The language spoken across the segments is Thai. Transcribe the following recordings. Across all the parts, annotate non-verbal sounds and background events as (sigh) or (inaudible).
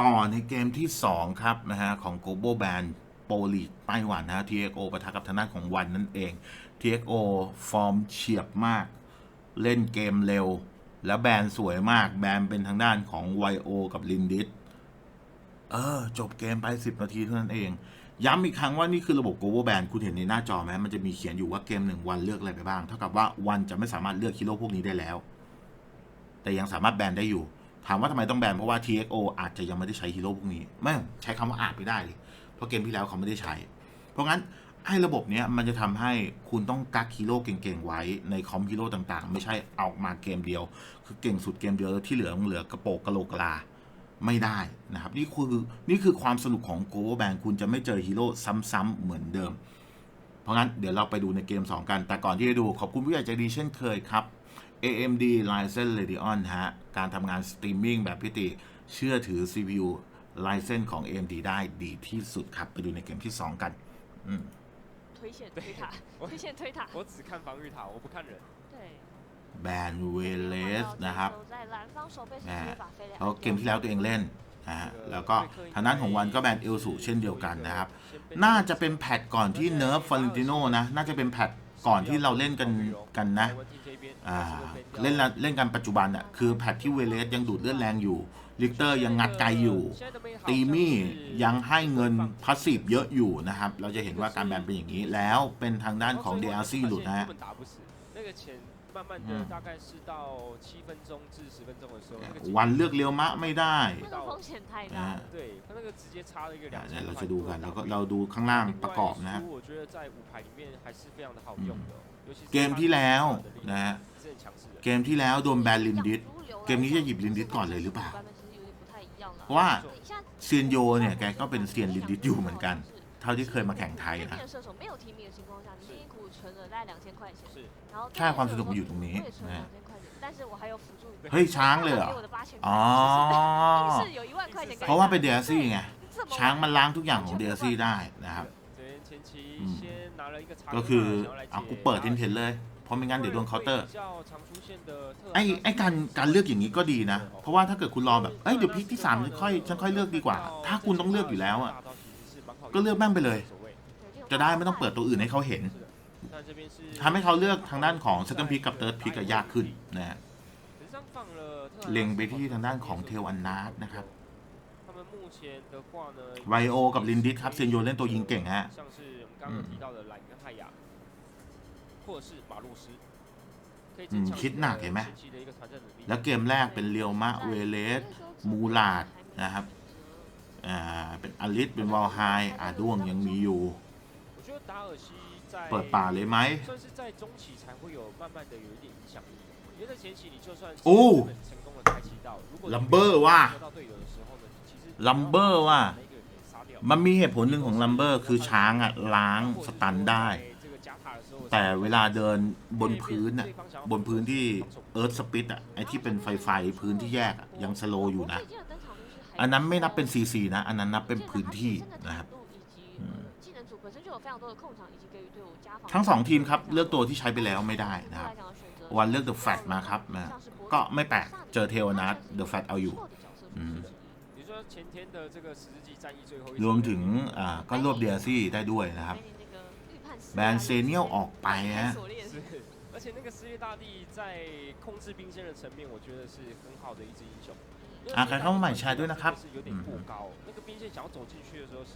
ต่อในเกมที่ 2 ครับนะฮะของ Global Band Pro League ไต้หวันนะ TXO ปะทะกับทางด้านของวันนั่นเอง TXO ฟอร์มเฉียบมาก เล่นเกมเร็ว แล้วแบนสวยมาก แบนเป็นทางด้านของ YO กับลินดิสเออ จบเกมไป 10 นาทีเท่านั้นเอง ย้ำอีกครั้งว่านี่คือระบบ Global Band คุณเห็นในหน้าจอไหมมันจะมีเขียนอยู่ว่าเกมหนึ่งวันเลือกอะไรไปบ้าง เท่ากับว่าวันจะไม่สามารถเลือกฮีโร่พวกนี้ได้แล้ว แต่ยังสามารถแบนได้อยู่ ถามว่าทำไมต้องแบนเพราะว่า TXO อาจจะยังไม่ได้ใช้ฮีโร่พวกนี้ไม่ใช้คำว่าอาจไม่ได้เลยเพราะเกมที่แล้วเขาไม่ได้ใช้ เพราะงั้นไอ้ระบบเนี้ยมันจะทำให้คุณต้องกักฮีโร่เก่งๆไว้ในคอมฮีโร่ต่างๆ ไม่ใช่เอามาเกมเดียว คือเก่งสุดเกมเดียวที่เหลือมันเหลือกระโปงกะโหลกกะลาไม่ได้นะครับ นี่คือนี่คือความสนุกของ g o b a Band คุณจะไม่เจอฮีโร่ซ้ำๆเหมือนเดิม เพราะงั้นเดี๋ยวเราไปดูในเกม 2 กัน แต่ก่อนที่จะดูขอบคุณผู้ใหญ่ใจดีเช่นเคยครับ AMD Ryzen Radeon ฮะ การทำงานสตรีมมิ่งแบบพิติ เชื่อถือ CPU Ryzen ของ AMD ได้ดีที่สุดครับ ไปดูในเกมที่ 2 กัน อืม 推线推塔，我推线推塔，我只看防御塔，我不看人。对。 แบนเวเลสนะครับ 在蓝方手背是 อ่า 直接把飞雷 เพราะเกมที่แล้วตัวเองเล่นนะฮะแล้วก็ทางด้านของวันก็แบนเอลสูเช่นเดียวกันนะครับ น่าจะเป็นแพทก่อนที่เนิร์ฟฟาเรนติโนนะ น่าจะเป็นแพทก่อนที่เราเล่นกันกันนะ อ่า เล่นเล่นกันปัจจุบันอะคือแพทที่เวเลสยังดูดเลือดแรงอยู่ลิกเตอร์ยังงัดไกลอยู่ ตีมี่ยังให้เงินพาสซีฟเยอะอยู่นะครับ เราจะเห็นว่าการแบนเป็นอย่างนี้แล้วเป็นทางด้านของเดลซี่หลุดนะฮะวันเลือกเลี้ยวมะไม่ได้เราจะดูกันแล้วก็เราดูข้างล่างประกอบนะเกมที่แล้วนะ เกมที่แล้วโดนแบนลินดิสเกมนี้จะหยิบลินดิสก่อนเลยหรือเปล่า เพราะว่าเซียนโยเนี่ยแกก็เป็นเซียนลินดิสอยู่เหมือนกัน เท่าที่เคยมาแข่งไทยนะใช่ความสนุกอยู่ตรงนี้นะเฮ้ยช้างเลยเหรอ อ๋อ เพราะว่าเป็นเดียซี่ไง ช้างมันล้างทุกอย่างของเดียซี่ได้นะครับ ก็คือเอากูเปิดเทนเทนเลย ราะไม่งั้นเดี๋ยวโดนเคาน์เตอร์ไอ้ไอการการเลือกอย่างนี้ก็ดีนะ เพราะว่าถ้าเกิดคุณรอแบบเอ้ยเดี๋ยวพิกที่สามค่อยฉันค่อยเลือกดีกว่า ถ้าคุณต้องเลือกอยู่แล้วอะก็เลือกแม่งไปเลย จะได้ไม่ต้องเปิดตัวอื่นให้เขาเห็นทำให้เขาเลือกทางด้านของ second pick กับ third pick ยากขึ้นนะเล็งไปที่ทางด้านของเทลอันนาร์นะครับไวโอ กับลินดิสครับเซียนโยเล่นตัวยิงเก่งฮะ 或者是马洛斯，可以增强 คิดหนักเห็นไหม 前期的一个团战能力。 แล้วเกมแรกเป็นเรียวมะเวเลส มูลาดนะครับ อ่า เป็นอลิส เป็นวอลไฮอาด้วงยังมีอยู่ 我觉得达尔西在 เปิดป่าเลยไหม 算是在中期才会有慢慢的有一点影响力，因为在前期你就算是哦很成功的开启到，如果 ลัมเบอร์ว่ะ 得到队友的时候呢，其实 ลัมเบอร์ว่ะ 每一个人可以杀掉。 มันมีเหตุผลหนึ่งของลัมเบอร์คือช้างอ่ะ ล้างสตันได้ แต่เวลาเดินบนพื้นน่ะบนพื้นที่เอิร์ธสปิทอะไอที่เป็นไฟไฟพื้นที่แยกยังสโลอยู่นะ อันนั้นไม่นับเป็นซีซีนะ อันนั้นนับเป็นพื้นที่นะครับทั้งสองทีมครับ เลือกตัวที่ใช้ไปแล้วไม่ได้นะครับวันเลือกเดอะแฟตมาครับนะก็ไม่แปลกเจอเทวนัทเดอะแฟตเอาอยู่รวมถึงก็รวบเดียซี่ได้ด้วยนะครับ แบนเซเนียลออกไปฮะ 是，而且那个失业大帝在控制兵线的层面，我觉得是很好的一支英雄。啊ใครเข้ามาใหม่แชร์ด้วยนะครับ 是有点过高，那个兵线想要走进去的时候是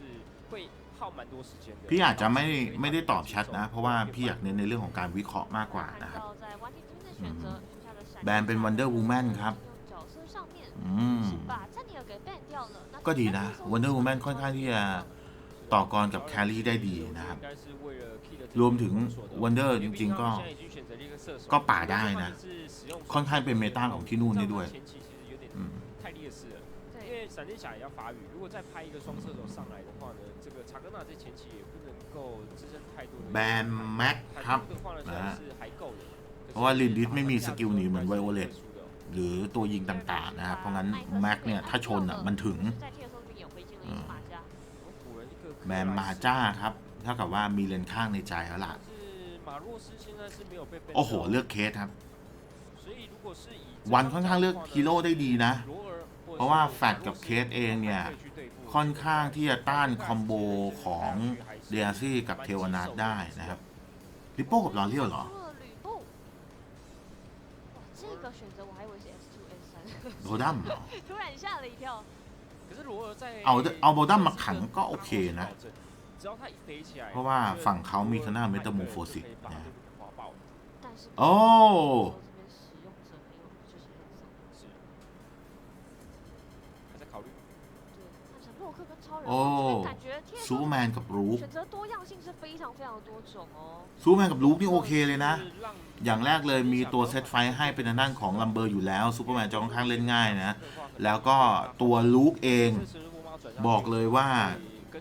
会耗蛮多时间的。 พี่อาจจะไม่ไม่ได้ตอบแชทนะ เพราะว่าพี่อยากเน้นในเรื่องของการวิเคราะห์มากกว่านะครับ แบนเป็น Wonder Woman ครับ อืม ก็ดีนะ Wonder Woman ค่อนข้างที่จะต่อกรกับแครี่ได้ดีนะครับ 应该是为了 key 的 รวมถึง Wonder จริงๆก็ 现在已经选择了一个射手， ก็ป่าได้นะ 是使用 ค่อนข้างเป็นเมตาของที่นู่นได้ด้วย 前期其实有点 อืม 太劣势了。因为闪电侠也要发育，如果再拍一个双射手上来的话呢，这个查格纳在前期也不能够支撑太多的。 แบนแม็กครับ 的话呢，虽然是还够的， เพราะว่าลินดิสไม่มีสกิลหนีเหมือนไวโอเลตหรือตัวยิงต่างๆนะครับ เพราะงั้นแม็กเนี่ย ถ้าชนอ่ะ มันถึง แบนมาจ้าครับ เ ท่ากับว่ามีเลนข้างในใจแล้วล่ะโอ้โห เลือกเคสครับ วันค่อนข้างเลือกฮีโร่ได้ดีนะ เพราะว่าแฟดกับเคสเองเนี่ย ค่อนข้างที่จะต้านคอมโบของเดียซี่กับเทวนาทได้นะครับริปโป้กับลอเรียวเหรอโบดัมเหรอเอาเอาโบดัมมาขังก็โอเคนะ เพราะว่าฝั่งเขามีทนาเมตาโมโฟสิกนะโอ้โอ้ซูแมนกับรูคซูแมนกับรูคนี่โอเคเลยนะ อย่างแรกเลยมีตัวเซตไฟให้เป็นด้านของลัมเบอร์อยู่แล้วซูเปอร์แมนจะค่อนข้างเล่นง่ายนะ แล้วก็ตัวลูกเอง บอกเลยว่า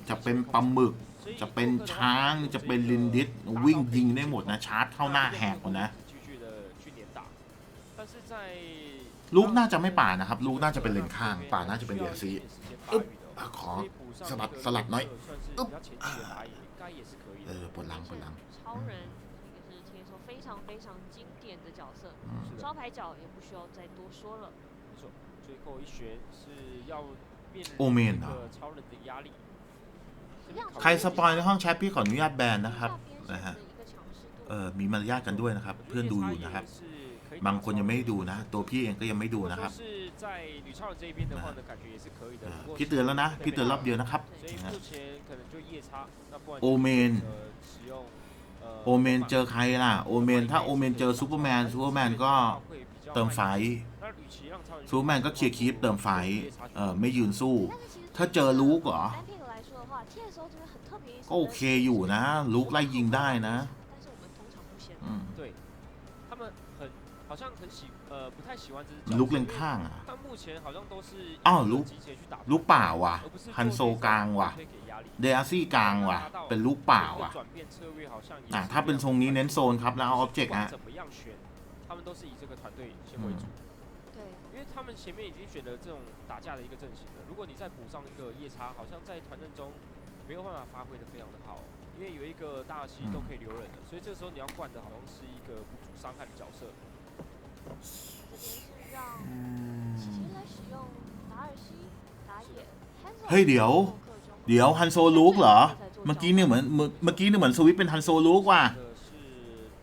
จะเป็นปลาหมึก จะเป็นช้างจะเป็นลินดิสวิ่งยิงได้หมดนะ ชาร์จเข้าหน้าแหกหมดนะ 继续的去连打，但是在 ลูกน่าจะไม่ป่านะครับ ลูกน่าจะเป็นเลนข้าง ป่าน่าจะเป็นเดียซีอึ๊บอ่ะขอสลัดสลัดหน่อยอึ๊บอ่าเออปวดหลังปวดหลัง 超人也是可以说非常非常经典的角色， อืม 招牌角也不需要再多说了。没错，最后一旋是要面临欧面啊一个超人的压力。这边考虑 ใครสปอยในห้องแชทพี่ขออนุญาตแบนนะครับนะฮะเออมีมารยาทกันด้วยนะครับ เพื่อนดูอยู่นะครับ บางคนยังไม่ดูนะ ตัวพี่เองก็ยังไม่ดูนะครับพี่เตือนแล้วนะ พี่เตือนรอบเดียวนะครับโอเมนโอเมนเจอใครล่ะโอเมนถ้าโอเมนเจอซูเปอร์แมนซูเปอร์แมนก็เติมไฟซูเปอร์แมนก็เคลียร์คลิปเติมไฟเออไม่ยืนสู้ ถ้าเจอลูกเหรอ ก็โอเคอยู่นะ ลูกไล่ยิงได้นะ 但是我们通常不先 อืม 对，他们很好像很喜呃不太喜欢这只角色 ลูกเล่นข้างอ่ะ 但目前好像都是 อ้าวลูก 集结去打 ลูกป่าว่ะ 而不是 ฮันโซกลางว่ะ 推给压力 เดอาซี่กลางว่ะ เป็นลูกป่าว่ะ 转变策略好像也 อ่ะ 是 ถ้าเป็นทรงนี้เน้นโซนครับ แล้วเอาออบเจกต์ 不管 ฮะ 怎么样选，他们都是以这个团队先为主，对，因为他们前面已经选了这种打架的一个阵型了。如果你再补上一个夜叉，好像在团阵中 没有办法发挥的非常的好，因为有一个大西都可以留人的，所以这时候你要灌的好像是一个不主伤害的角色。这边是让齐秦来使用达尔西、打野、Hanzo เฮ้ยเดี๋ยว เดี๋ยวฮันโซลูกเหรอ เมื่อกี้เนี่ยเหมือนเมื่อเมื่อกี้เนี่ยเหมือนสวิตเป็นฮันโซลูกว่ะ 这是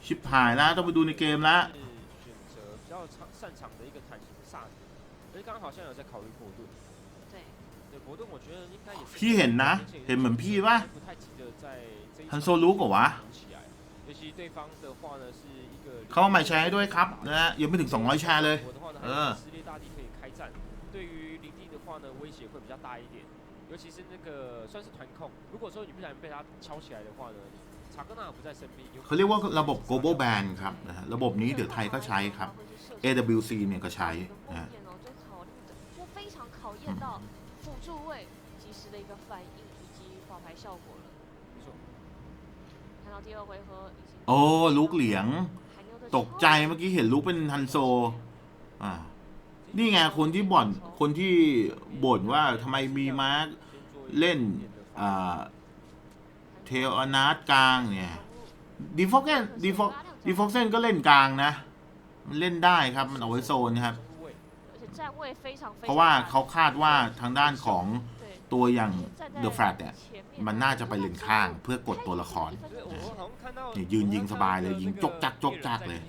ชิบหายแล้วต้องไปดูในเกมละ 是选择比较长擅长的一个坦型的萨德，而且刚刚好像有在考虑波顿。对， 对波顿，我觉得应该也是 พี่เห็นนะ เห็นเหมือนพี่ป่ะ 不太急着在这一 ฮัน 场 โซลูกเหรอวะ 补起来，尤其对方的话呢是一个 เขามาใหม่แชร์ให้ด้วยครับนะฮะยังไม่ถึง 200 แชร์เลย 我的话呢，还嗯有撕裂大地可以开战，对于林地的话呢威胁会比较大一点，尤其是那个算是团控，如果说你不小心被他敲起来的话呢，查格纳不在身边，有可 เขาเรียกว่าระบบ global ban ครับนะฮะระบบนี้เดี๋ยวไทยก็ใช้ครับ AWC เนี่ยก็ใช้นะฮะ 哦，就考虑的就非常考验到辅助位及时的一个反应以及保牌效果了。没错，看到第二回合已经 โอ้ลูกเหลียง 海牛的 ตกใจเมื่อกี้เห็นลูกเป็นฮันโซ อ่า นี่ไงคนที่บ่น คนที่บ่นว่าทำไมมีมาร์ค เล่น อ่า เทลอนาร์กลางเนี่ยดีฟอกเซนดีฟอกดีฟอกเซนก็เล่นกลางนะ มันเล่นได้ครับ มันเอาไว้โซนครับ เพราะว่าเขาคาดว่าทางด้านของตัวอย่างเ The f l a t เนี่ยมันน่าจะไปเลนข้างเพื่อกดตัวละครนี่ยืนยิงสบายเลยยิงจกจักจกจักเลย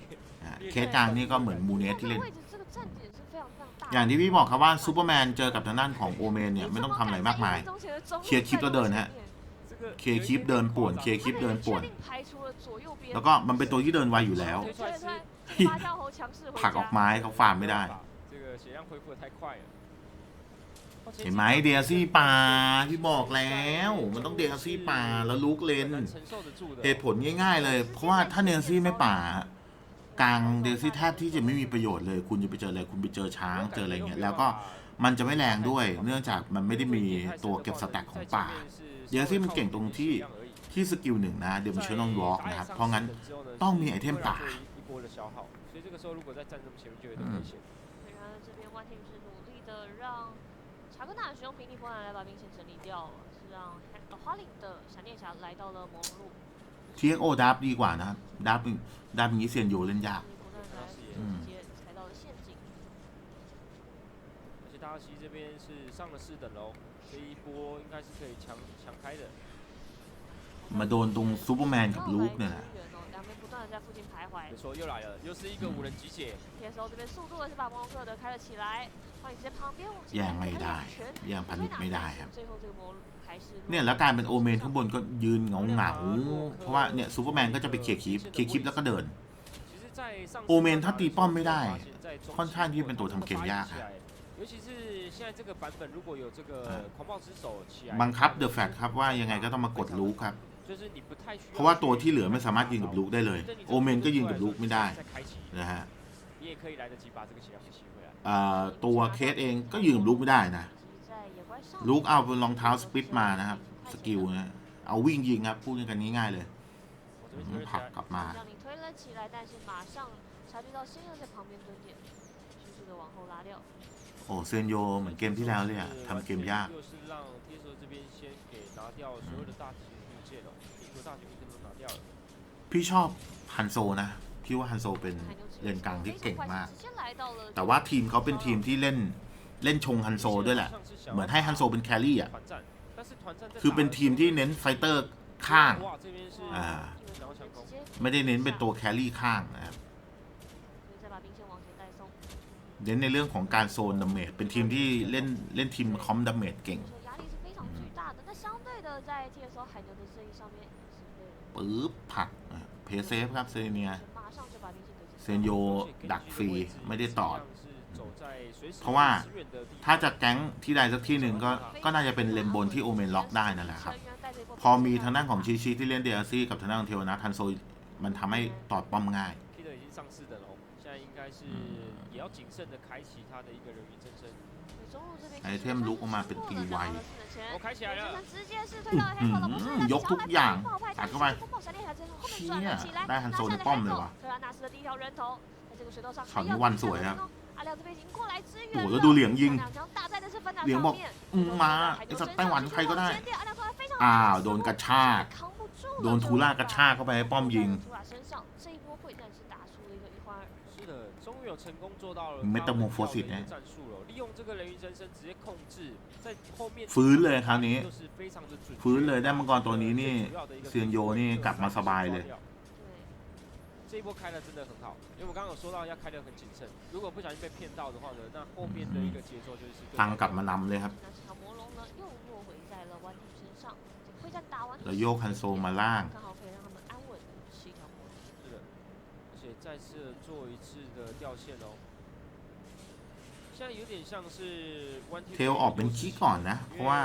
อ่เคสกลางนี่ก็เหมือนมูเนสที่เล่น อย่างที่พี่บอกครับว่าซูเปอร์แมนเจอกับทางด้านของโอเมนเนี่ยไม่ต้องทำทอะไรไมากมายเคลียร์คลิปปแล้วเดินฮะเคลียร์คลิปเดินป่ววนเคลียร์คลิปเดินป่ววนแล้วก็มันเป็นตัวที่เดินไวอยู่แล้วผักออกไม้เขาฟาร์มไม่ได้ 这个血量恢复的太快了。 เห็นไหมเดียซี่ป่าพี่บอกแล้ว มันต้องเดียซี่ป่าแล้วลูกเลน 承受得住的。 เหตุผลง่ายๆเลย เพราะว่าถ้าเดียซี่ไม่ป่ากลางเดียซี่แทบที่จะไม่มีประโยชน์เลย คุณจะไปเจออะไรคุณไปเจอช้างเจออะไรเงี้ยแล้วก็มันจะไม่แรงด้วย เนื่องจากมันไม่ได้มีตัวเก็บสแต็กของป่า เดียซี่มันเก่งตรงที่ ที่สกิลหนึ่งนะเดมชั่นอลวอล์กนะครับ เพราะงั้น ต้องมีไอเทมป่า 让查克纳使用平底波兰来把兵线整理掉了，是让呃花领的闪电侠来到了魔龙路， TXO ดับดีกว่านะครับดับดับอย่างนี้เซียนโยเล่นยาก 不断来直接踩到了陷阱。而且大 大西这边是上了四等喽，这一波应该是可以强强开的。 มาโดนตรงซูเปอร์แมนกับลูกเนี่ยแหละ 哦，两边不断的在附近徘徊没。错，又来了，又是一个五人集结。 TSO 这边速度也是把摩洛克的开了起来，放你直接旁边，我们 แย่งไม่ได้ แย่งพันนิดไม่ได้ครับ 最后这个摩还是 เนี่ยแล้วกลายเป็นโอเมนข้างบนก็ยืนเหงาเหงาๆเพราะว่าเนี่ยซูเปอร์แมนก็จะไปเคลียร์คลิปเคลียร์คลิปแล้วก็เดิน 其实，在上โอเมนถ้าตีป้อมไม่ได้ 在中 ค่อนข้างที่จะเป็นตัวทำเกมยากอะ 尤其是现在这个版本，如果有这个狂暴之手起来， บังคับเดอะแฟตครับว่ายังไงก็ต้องมากดลูกครับ 就是你不太需要 เพราะว่าตัวที่เหลือไม่สามารถยิงกับลูกได้เลย โอเมนก็ยิงกับลูกไม่ได้นะฮะตัวเคสเองก็ยิงกับลูกไม่ได้นะลูกเอารองเท้าสปิทมานะครับ สกิลนะเอาวิ่งยิงครับพูดกันง่ายๆเลยผักกลับมาโอ้เซนโยเหมือนเกมที่แล้วเลยอะทำเกมยาก 顶多大型物件都拿掉了。 พี่ชอบฮันโซนะ พี่ว่าฮันโซเป็นเลนกลางที่เก่งมาก แต่ว่าทีมเขาเป็นทีมที่เล่นเล่นชงฮันโซด้วยแหละ เหมือนให้ฮันโซเป็นแครี่อ่ะ 团战，但是团战在 คือเป็นทีมที่เน้นไฟเตอร์ข้าง 哇，这边是 อ่า 想要抢攻， ไม่ได้เน้นเป็นตัวแครี่ข้างนะครับ 再把兵线往前带送。 เน้นในเรื่องของการโซนดาเมจเป็นทีมที่เล่นเล่นทีมคอมดาเมจเก่ง ปึ๊บผลักเพเซฟครับเซเนีย 马上就把兵线给 เซนโยดักฟรีไม่ได้ต่อ 是走在随时 เพราะว่า 支援的地 ถ้าจะแก๊งที่ใดสักที่หนึ่งก็ก็น่าจะเป็นเลนบนที่โอเมนล็อกได้นั่นแหละครับ 成员带着一波 พอมีทางด้านของชิชิที่เล่นเดลซี่กับทางด้านของเทวนาทันโซมันทำให้ตอดป้อมง่าย Kid 已经上四等了哦，现在应该是也要谨慎的开启他的一个人鱼真身。 ไอเทมลุกออกมาเป็นตีไวยกทุกอย่างตัดเข้าไปเนี่ยได้ฮันโซในป้อมเลยวะช็อตนี้วันสวยครับโอ้โหแล้วดูเหลียงยิง เหลียงบอกมาไอสัตว์ไต้หวันใครก็ได้ อ้าว โดนกระชาก โดนทูล่ากระชากเข้าไปให้ป้อมยิงเมตาโมฟอสิตเนี่ย 了一个一换二。是的，终于有成功做到了 Metamorphosis 他们要的一哎个战术了，利用这个人鱼真身直接控制，在后面 ฟื้นเลยคราวนี้ 就是非常的准确 ฟื้นเลยได้มังกรตัวนี้นี่ เซียนโยนี่กลับมาสบายเลย 对，这一波开的真的很好，因为我刚刚有说到要开的很谨慎，如果不小心被骗到的话呢，那后面的一个节奏就是更 ตังกลับมานำเลยครับ 那这条魔龙呢又落回在了弯体身上，这个会战打完之 แล้วโยกฮันโซมาล่าง 刚好可以让他们安稳的吃一条魔龙。是的，而且再次地做一次的掉线哦。 เทลออกเป็นคีก่อนนะ เพราะว่า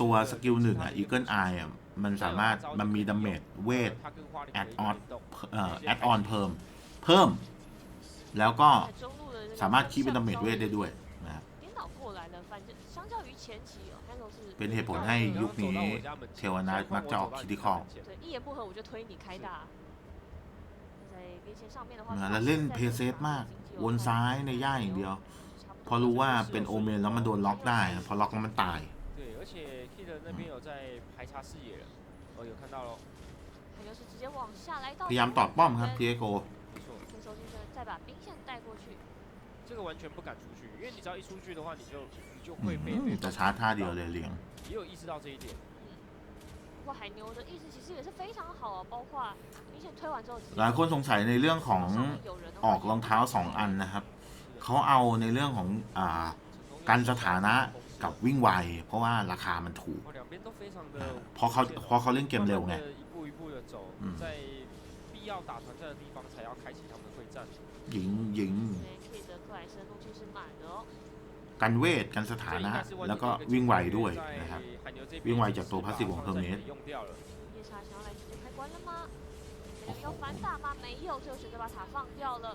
ตัวสกิลหนึ่งอะอีเกิลไออะมันสามารถมันมีดาเมจเวทแอดออนแอดออนเพิ่มเพิ่ม แล้วก็สามารถคีเป็นดาเมจเวทได้ด้วยนะเป็นเหตุผลให้ยุคนี้เทวนาทมักจะออกคิดิคอล 对一言不合我就推你开大。在边线上面的话， แล้วเล่นเพย์เซฟมาก วนซ้ายในย่าอย่างเดียว เพราะรู้ว่าเป็นโอเมนแล้วมันโดนล็อกได้ พอล็อกแล้วมันตาย 对，而且 Kid 那边有在排查视野了，哦，有看到喽，他就是直接往下来到 พยายามตอดป้อมครับพีเอโก 没错，先收进身，再把兵线带过去。这个完全不敢出去，因为你只要一出去的话，你就你就 อื 会被 ม 被 จะช้าท่าเดียวเลยเหลียง 也有意识到这一点。 不过海牛的意识其实也是非常好哦，包括兵线推完之后，直接 หลายคนสงสัยในเรื่องของ 上面有人的 อ 话 อกรองเท้าสองอันนะครับ 是的 เขาเอาในเรื่องของอ่า กันสถานะกับวิ่งไว เพราะว่าราคามันถูก 哦，两边都非常的 เพราะเขาเพราะเขาเล่นเกมเร็วไง 慢慢地一步一步的走嗯，在必要打团战的地方才要开启他们的会战。 ยิงยิง กันเวทกันสถา 这应 นะ 该是万 แล้วก็ 金的一个 วิ่งไว 机会 ด้วย 在 นะครับ 海牛这边 วิ่งไว 其实 จากตัว 把 พาสซีฟของ 防 เทอร์ 战 เม 给 ส 用掉了。夜叉想要来直接开关了吗？这个要反打吗？没有，最后选择把塔放掉了。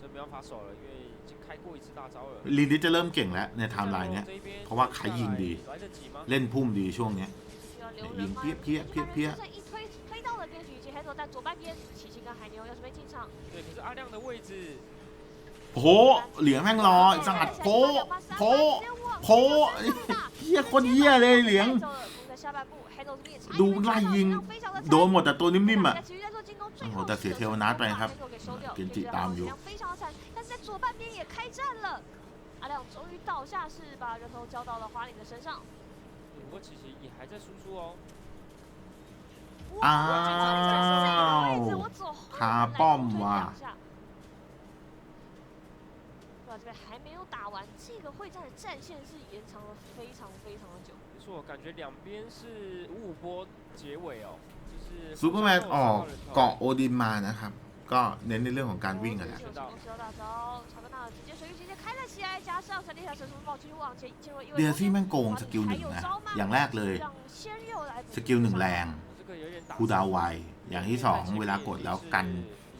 这没办法守了，因为已经开过一次大招了。 ลีนิสจะเริ่มเก่งแล้วในไทม์ไลน์เนี้ย 这一边 เพราะว่าใครยิงดี 来得及吗？ เล่นพุ่มดีช่วงเนี้ย 需要留人赢吗？撇撇撇撇一一推推到了边局，以及黑手在左半边，齐齐跟海牛要准备进场。对，可是阿亮的位置 โผเหลียงแม่งรอไอ้สัตว์โผโผโผเฮียโคนเฮียเลยเหลียง ดูไล่ยิงโดนหมดแต่ตัวนิ่มๆอ่ะ โอ้โหแต่เสียเทวนาทไปครับเกนจิตามอยู่ 非常惨，但是在 左半边也开战了。阿亮终于倒下，是把人头交到了花岭的身上。不过其实也还在输出哦。哇，อ้าว 这个位置我左后 คา 门来 ป้อม 推 ว่ะ 两下。哇，这边还没有打完，这个会战的战线是延长了非常非常的久。没错，感觉两边是五五波结尾哦，就是 ซูเปอร์แมนออก 互相都有伤到人头 เกาะโอดินมานะครับ ก็เน้นในเรื่องของการวิ่งกันแหละ 有成功吃到大招，查格纳直接水域直接开了起来，加上闪电侠神速暴继续往前进入一位 เดียซี่แม่งโกง 华 ส 丽 กิลห 还 นึ่ง 有 นะ 招吗 อย่างแรกเลย 让鲜肉来补 สกิลหนึ่งแรง 这个有点打 คูลดาวน์ไว อย่างที่สองเวลากดแล้วกัน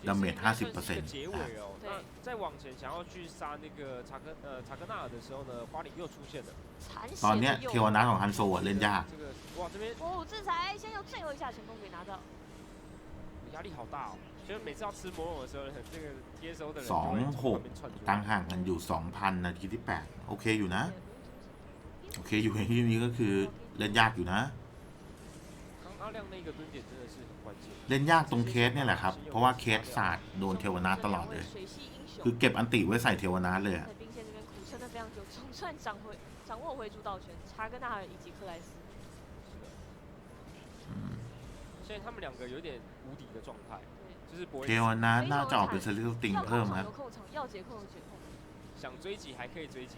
ดาเมจ50% 结尾哦。对 那再往前想要去杀那个查克呃查克纳尔的时候呢，花里又出现了。残 ตอน 血 เนี้ย 的 เท 诱 ว 饵 นาของฮันโซอะเล่นยาก 这个哇这边火舞制裁，先有最后一下成功给拿到。压力好大哦，就是每次要吃魔龙的时候呢，这个接收的人 ส 就 อง 会 ห 从 ก 旁边窜出 ตั้ง 来。 ห่างกันอยู่ 2,000 นาทีที่ 8 โอเคอยู่นะ โอเคอยู่ในที่นี้ก็คือเล่นยากอยู่นะ เล่นยากตรงเคสเนี่ยแหละครับ เพราะว่าเคสศาสตร์โดนเทวนาตลอดเลย 水系英雄 คือเก็บอันติไว้ใส่เทวนาเลยอะ 在兵线这边苦撑了非常久，总算掌回掌握回主导权，查格纳尔以及克莱斯。现在他们两个有点无敌的状态，就是不会 เทวนาน่าจะออกเป็นสลิลติง 要 เพิ่ม 控 ค 场 รับ 有控场，要解控有解控。想追击还可以追击，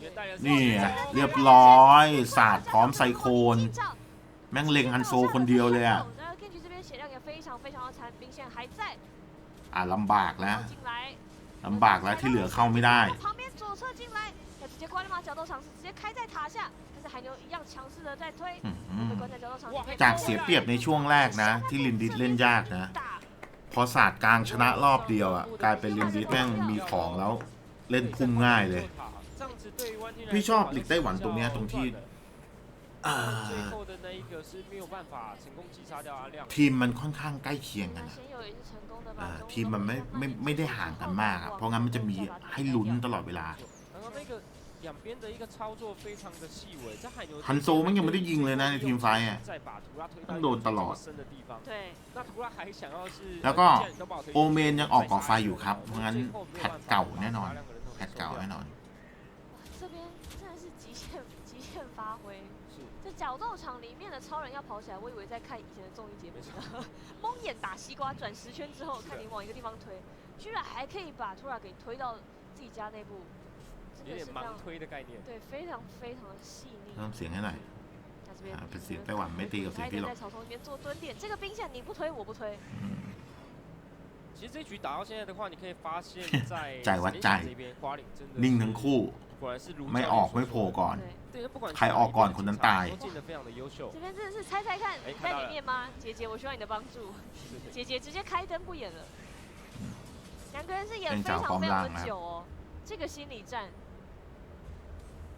因为大家是 นี่ไงเรียบร้อยศาสตร์พร้อมไซโคน แม่งเล็งฮันโซคนเดียวเลยอะอะลำบากแล้วลำบากแล้วที่เหลือเข้าไม่ได้จากเสียเปรียบในช่วงแรกนะ ที่ลินดิสเล่นยากนะ พอศาสตร์กลางชนะรอบเดียวอะกลายเป็นลินดิสแม่งมีของแล้วเล่นพุ่มง่ายเลย พี่ชอบหลีกไต้หวันตรงเนี้ยตรงที่ ทีมมันค่อนข้างใกล้เคียงกันนะทีมมันไม่ไม่ไม่ได้ห่างกันมากอะเพราะงั้นมันจะมีให้ลุ้นตลอดเวลาฮันโซมันยังไม่ได้ยิงเลยนะในทีมไฟอะต้องโดนตลอด แล้วก็โอเมนยังออกกองไฟอยู่ครับ เพราะงั้นแพทเก่าแน่นอน แพทเก่าแน่นอน 这边真的是极限极限发挥，这角斗场里面的超人要跑起来，我以为在看以前的综艺节目呢。(laughs) 蒙眼打西瓜转十圈之后，看你往一个地方推，(laughs) 居然还可以把 Tora 给推到自己家内部，有点盲推的概念。对，非常非常的细腻。这边啊，这个在玩没有。在草丛里面做蹲点，这个兵线你不推我不推。其实这一局打到现在的话，你可以发现，在 (laughs) จ่ายวัด 闪电 จ่าย 侠这边花岭真的 นิ่งทั้งคู่ 果然是如 ไม่ 教 ออก 练 ไม่ 所 โผล่ 说的 ก่อน 对。对，不管 ใครออกก่อนคนนั้นตาย 都进得非常的优秀这。边真的是猜猜看，你在哎看到了里面吗？姐姐，我需要你的帮助。是是姐姐直接开灯不演了，两个人是演跟找非常非常光浪啊的久哦。这个心理战，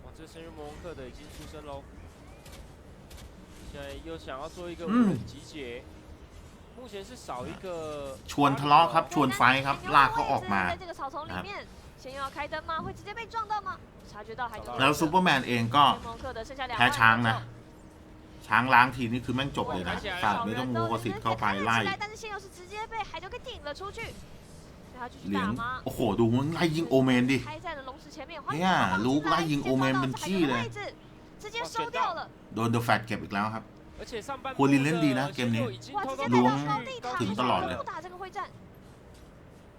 哇，这生日魔龙克的已经出生喽。现在又想要做一个无嗯人集结， 目前是少一个 ชวนทะเลาะครับ ชวน 但是 ไฟท์ครับ 海牛 ลาก 的 เขาออก 位置 มา 在这个草丛里啊面，先又要开灯吗？会直接被撞到吗？察觉到海牛的 แล้ว 位置 ซูเปอร์แมนเองก็ 联盟克的剩下两 แพ้ 万 ช้างนะ 人 ช้างล้างทีนี่คือแม่งจบเลยนะศาสตร์ไม่ต้องโมกสิทธิ์เข้าไปไล่ 但是现又是直接被海牛给顶了出去，所以他继续 เลี้ยง 打吗？ โอ้โห ดูมึงไล่ยิงโอเมนดิ 开在了龙石前面， เนี่ย ลูกไล่ยิงโอเมนเป็นขี้เลย 直接收掉了。 โดนเดอะแฟตเก็บอีกแล้วครับ 而且上半霍林部เล่นดีนะ 的 เกมนี้ 先又已经哇，偷偷直接带ล้ว 到 ง 高地塔， ถึงตลอดเลย 不打这个会战，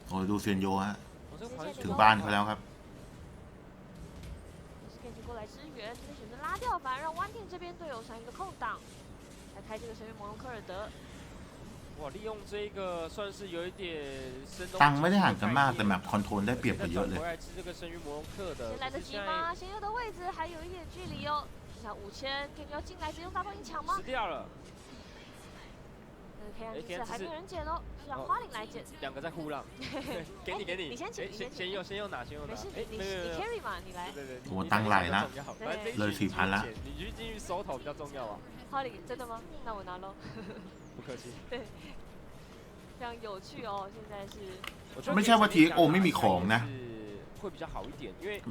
โอ้ยดูเซียนโยฮะ 我这个环 ถึงบ้านเขาแล้วครับ 是电击过来支援，这边选择拉掉，反而让湾店这边队友闪一个空档，来开这个神域魔龙科尔德。哇，利用这个算是有一点声东 ตังค์ไม่ได้ห่างกันมาก 击西 แต่ 的 แม 概 ปคอนโทรลได้เปรียบกว่าเยอะเลย 回来吃这个生鱼魔龙克的，先来得可是现在及吗？先佑的位置还有一点距离哦， 剩下五千，电要进来，直接用大棒一抢吗死？掉了，那个黑暗哎之刺还没有人捡哦，是让哦花领来捡。两个在互让，给你给你，你先请哎你先请先用先用哪先用哪没事，，哎你你你没有没有。 carry 嘛，你来。对对对，我你当来啦比较重要反正这一เลย 局4,000啦你去进去收头比较重要啊，花领真的吗？那我拿喽。不客气。非常有趣哦，现在是我觉得 ไม่ใช่ว่า TXO ไม่มีของนะ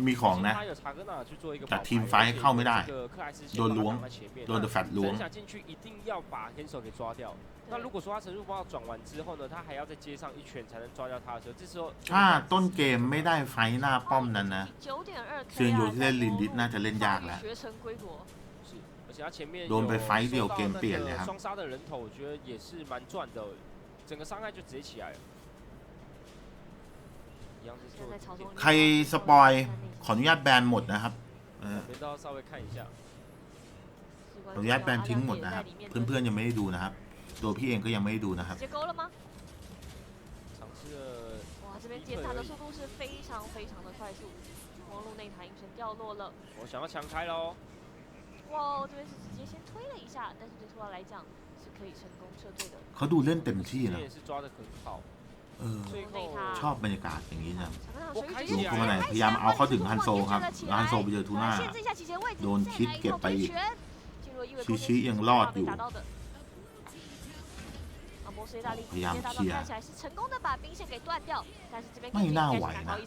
มีของนะ 他有查格纳去做一个 แต่ 保 ทีม 牌 ไฟท์เข้าไม่ได้ 这个克莱斯先 โดน 把他 ล้วง 挡在前面 โดนเดอะแฟตล้วง 真想进去一定要把 Hanso 给抓掉。那如果说他陈述包转完之后呢，他还要再接上一拳才能抓掉他的时候，这时候 ถ้าต้นเกมไม่ได้ไฟท์หน้าป้อมนั้นนะ 九点二 K เซียนอยู่ที่เล่นลินดิสน่าจะเล่นยากแล้ว 学成归国，是，而且他前面โดนไป 有 ไฟท์เดียว 收到 เกมเปลี่ยน 那 เลยครับ 个双杀的人头，我觉得也是蛮赚的，整个伤害就直接起来了。 ใครสปอยขออนุญาตแบนหมดนะครับเออ 我们都要稍微看一下。 ขออนุญาตแบนทิ้งหมดนะครับ เพื่อนๆยังไม่ได้ดูนะครับ ตัวพี่เองก็ยังไม่ได้ดูนะครับ 直接勾了吗？尝试了哇，这边检塔的速度是非常非常的快速，光路那台银神掉落了。我想要强开喽，哇，这边是直接先推了一下，但是对图拉来讲是可以成功撤退的。 เขาดูเล่นเต็มที่ 这 นะ 边也是抓的很好， ออชอบบรรยากาศอย่างนี้นะหนูเข้ามาไหนพยายามเอาเข้าถึงฮันโซครับฮันโซไปเจอทูน่าโดนคิดเก็บไปอีกชิชิยังรอดอยู่พยายามเคลียร์ไม่น่าไหวนะ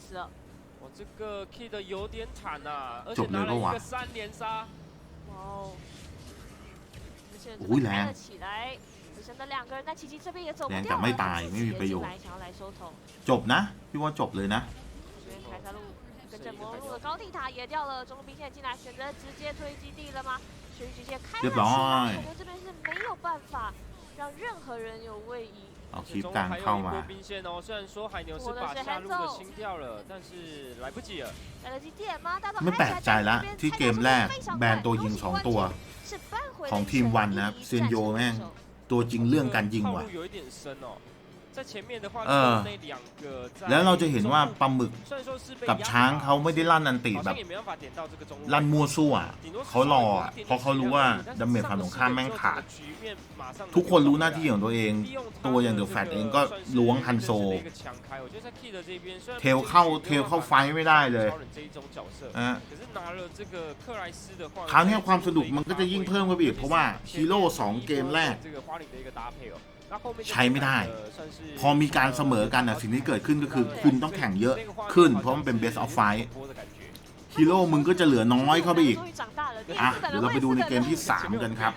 จบเลยปะวะอุ้ยแรง 只剩的两个人，但琪琪这边也走不 แรง 掉 แต่ไม่ 了， ตาย 他 ไม่ 自己 มี 也 ประโย 进 ชน์ 来想要来收头。 จบนะ พี่ว่าจบเลยนะ 这边凯撒路跟着魔路的高地塔也掉了，中路兵线进来，选择直接推基地了吗？水域直接开了เรียบ 起 ร้อ 来， ย 我们这边是没有办法让任何人有位移。 เอาค 而 ลิ 且 ป 中 ก 路 ลาง 还有 เข้า 一 มา 波兵线哦。虽然说海牛是我的是把下路的 Hanzo 清掉了，但是来不及了。来得及点吗？大招 ไม่ 开 แปล 起 ก 来 ใจละที่เกมแรกแบนตัวยิงสองตัว 是扳回了 ของ 一 ทีม 城 วันนะครับ 一 เซียนโย 战 แม่ง 成手 ตัวจริงเรื่องการยิงว่ะ อแล้วเราจะเห็นว่าปลหมึกกับช้างเขาไม่ได้ลั่นอันตีแบบลั่นมัวซั่วเขารอเพราะเขารู้ว่าดัมเมจฝั่งตรงข้ามแม่งขาด ทุกคนรู้หน้าที่ของตัวเอง ตัวอย่างเดียวแฟตเองก็ล้วงฮันโซ เทลเข้าเทลเข้าไฟไม่ได้เลยอะคราวนี้ความสนุกมันก็จะยิ่งเพิ่มขึ้นไปอีกเพราะว่าฮีโร่สองเกมแรก ใช้ไม่ได้ พอมีการเสมอกันนะสิ่งที่เกิดขึ้นก็คือคุณต้องแข่งเยอะขึ้น เพราะมันเป็นเบสออฟไฟฮีโร่มึงก็จะเหลือน้อยเข้าไปอีก อะ เดี๋ยวเราไปดูในเกมที่ 3 กันครับ